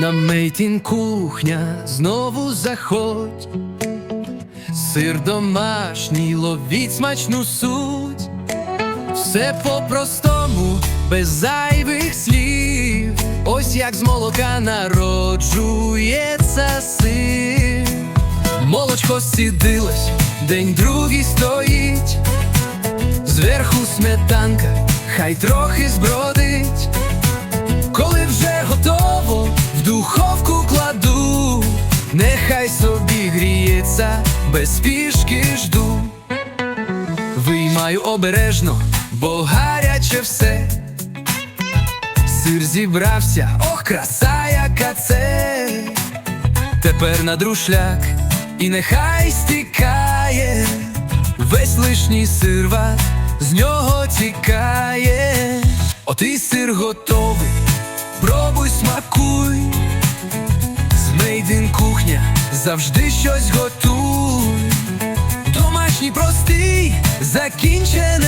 На мейтін кухня знову заходь, сир домашній, ловіть смачну суть, все по-простому, без зайвих слів. Ось як з молока народжується сир. Молочко сідилось, день другий стоїть, зверху сметанка, хай трохи збродить. Нехай собі гріється, без спішки жду. Виймаю обережно, бо гаряче все. Сир зібрався, ох, краса, яка це. Тепер на друшляк, і нехай стікає, весь лишній сирват з нього тікає. От і сир готовий, завжди щось готуй. Домашній простий, закінчен